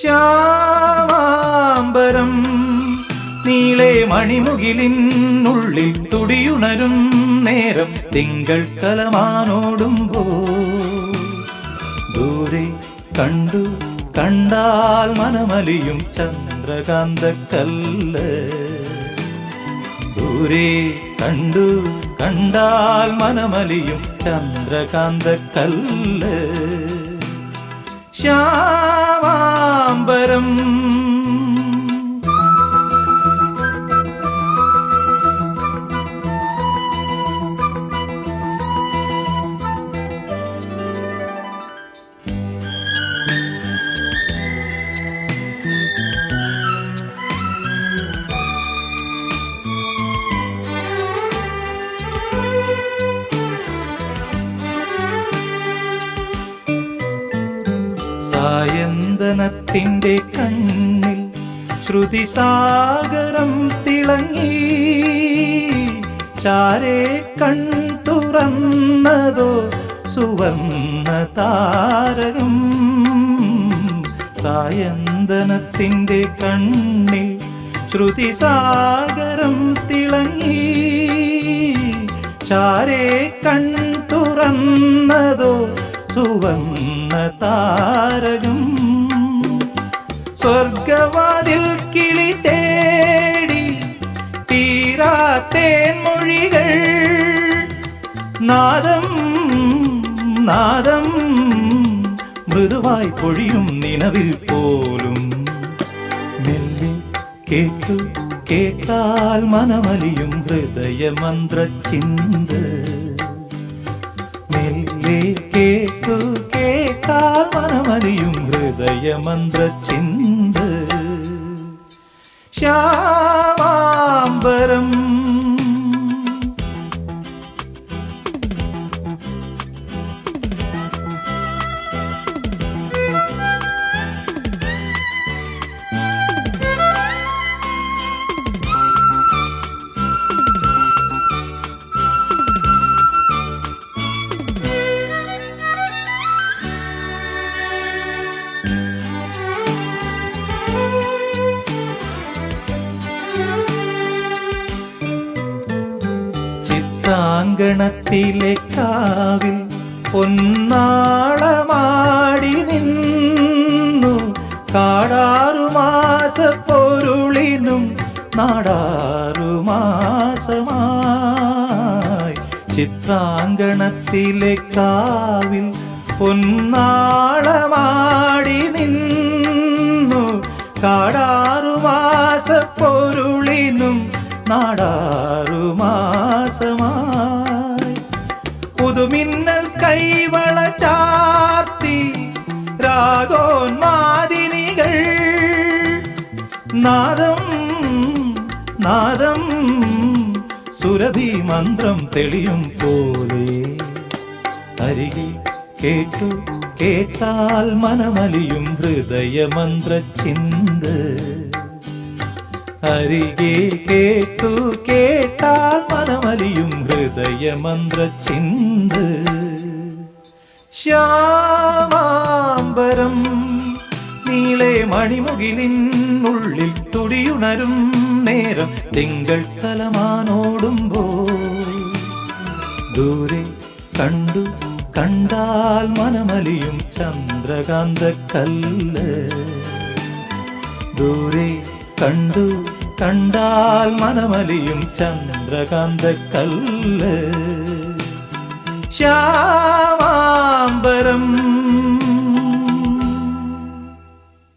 ശ്യാമാംബരം. നീളെ മണിമുകിലിനുള്ളിൽ തുടിയുണരും നേരം തിങ്കൾ കലമാനോടുമ്പോ. ദൂരെ കണ്ടു കണ്ടാൽ മനമലിയും ചന്ദ്രകാന്ത കല്ല് ദൂരെ കണ്ടു കണ്ടാൽ മനമലിയും ചന്ദ്രകാന്ത കല്ല് ശ്യാമാ ശ്യാമാംബരം സായന്തനത്തിന്റെ കണ്ണിൽ ശ്രുതിസാഗരം തിളങ്ങി. ചാരേ കൺ തുറന്നതോ സുവർണ താരകം സായന്തനത്തിന്റെ കണ്ണിൽ ശ്രുതിസാഗരം തിളങ്ങി. ചാരേ കൺ തുറന്നതോ സുവർണ താരകം സ്വർഗവാതിൽ കിളി തേടി തീരാത്തേൻ മൊഴികൾ. നാദം നാദം മൃദുവായി പൊഴിയും നിലവിൽ പോലും. മെല്ലെ കേട്ടു കേട്ടാൽ മനമലിയും ഹൃദയമന്ത്ര മനമലിയും ഹൃദയമന്ത്ര ചിന്ത ശ്യാമാംബരം ചിത്താങ്കണത്തിലെ കാവിൽ പൊന്നാളമാടി നിന്നു. കാടാറുമാസ പൊരുളിനും നാടാറുമാസമായി. ചിത്രാങ്കണത്തിലെ കാവിൽ പൊന്നാളമാടി നിന്നു. കാടാറുമാസ പൊരുളിനും നാടാറു പുതുമിന്നൽ കൈവള ചാർത്തി രാഗോന്മാദിനികൾ നാദം നാദം സുരഭി മന്ത്രം തെളിയും പോലെ. അരികിൽ കേട്ടു കേട്ടാൽ മനമലിയും ഹൃദയമന്ത്ര ചിന്ത അരികെ കേട്ടു മനമലിയും ഹൃദയമന്ത്ര ചിന്ത ശ്യാമാംബരം നീളെ മണിമുകിലിനുള്ളിൽ തുടിയുണരും നേരം തിങ്കൾ കലമാനോടുമ്പോ ദൂരെ കണ്ടു കണ്ടാൽ മനമലിയും ചന്ദ്രകാന്ത കല്ല് ദൂരെ കണ്ടു கண்டால் மனமலியும் சந்திரகாந்த கல்ல ஷாமாம்பரம்